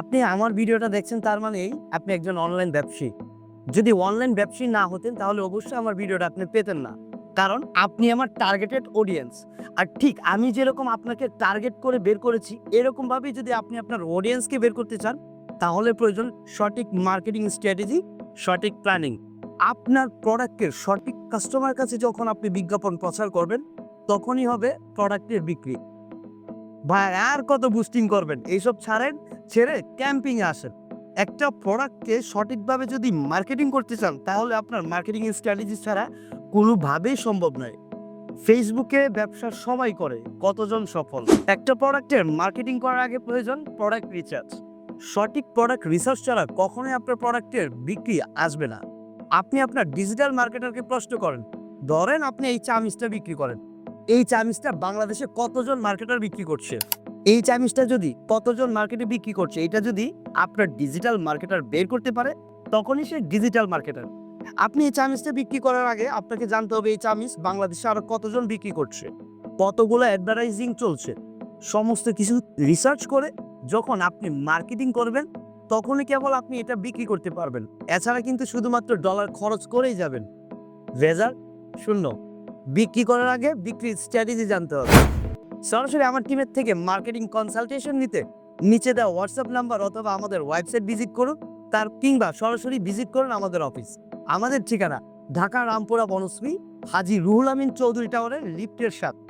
আপনি আমার ভিডিওটা দেখছেন, তার মানেই আপনি একজন অনলাইন ব্যবসায়ী। যদি অনলাইন ব্যবসায়ী না হতেন, তাহলে অবশ্যই আমার ভিডিওটা আপনি পেতেন না। কারণ আপনি আমার টার্গেটেড অডিয়েন্স আর ঠিক আমি যেরকম আপনাকে টার্গেট করে বের করেছি, এরকমভাবেই যদি আপনি আপনার অডিয়েন্সকে বের করতে চান, তাহলে প্রয়োজন সঠিক মার্কেটিং স্ট্র্যাটেজি সঠিক প্ল্যানিং আপনার প্রোডাক্টের সঠিক কাস্টমার কাছে যখন আপনি বিজ্ঞাপন প্রচার করবেন, তখনই হবে প্রোডাক্টের বিক্রি। ভাই, আর কত বুস্টিং করবেন? এইসব ছাড়েন, ছেড়ে ক্যাম্পিংয়ে আসেন। একটা প্রোডাক্টকে সঠিকভাবে যদি মার্কেটিং করতে চান, তাহলে আপনার মার্কেটিং স্ট্র্যাটেজি ছাড়া কোনোভাবেই সম্ভব নয়। ফেসবুকে ব্যবসা সবাই করে কতজন সফল? একটা প্রোডাক্টের মার্কেটিং করার আগে প্রয়োজন প্রোডাক্ট রিসার্চ সঠিক প্রোডাক্ট রিসার্চ ছাড়া কখনোই আপনার প্রোডাক্টের বিক্রি আসবে না। আপনি আপনার ডিজিটাল মার্কেটারকে প্রশ্ন করেন, ধরেন আপনি এই চামিচটা বিক্রি করেন। এই চামিচটা বাংলাদেশে কতজন মার্কেটার বিক্রি করছে? এই চামিচটা যদি কতজন মার্কেটে বিক্রি করছে, এটা যদি আপনার ডিজিটাল মার্কেটার বের করতে পারে, তখনই সে ডিজিটাল মার্কেটার আপনি এই চামিচটা বিক্রি করার আগে আপনাকে জানতে হবে এই চামিচ বাংলাদেশে আরও কতজন বিক্রি করছে। কতগুলো অ্যাডভার্টাইজিং চলছে। সমস্ত কিছু রিসার্চ করে যখন আপনি মার্কেটিং করবেন, তখনই কেবল আপনি এটা বিক্রি করতে পারবেন। এছাড়া কিন্তু শুধুমাত্র ডলার খরচ করেই যাবেন। রেজাল্ট শূন্য। বিক্রি করার আগে বিক্রির স্ট্র্যাটেজি জানতে হবে। সরাসরি আমার টিমের থেকে মার্কেটিং কনসালটেশন নিতে, নিচে দেওয়া হোয়াটসঅ্যাপ নাম্বার অথবা আমাদের ওয়েবসাইট ভিজিট করুন, তার কিংবা সরাসরি ভিজিট করুন আমাদের অফিস আমাদের ঠিকানা ঢাকা রামপুরা বনশ্রী, হাজি রুহুল আমিন চৌধুরী টাওয়ারের লিফটের সাথে।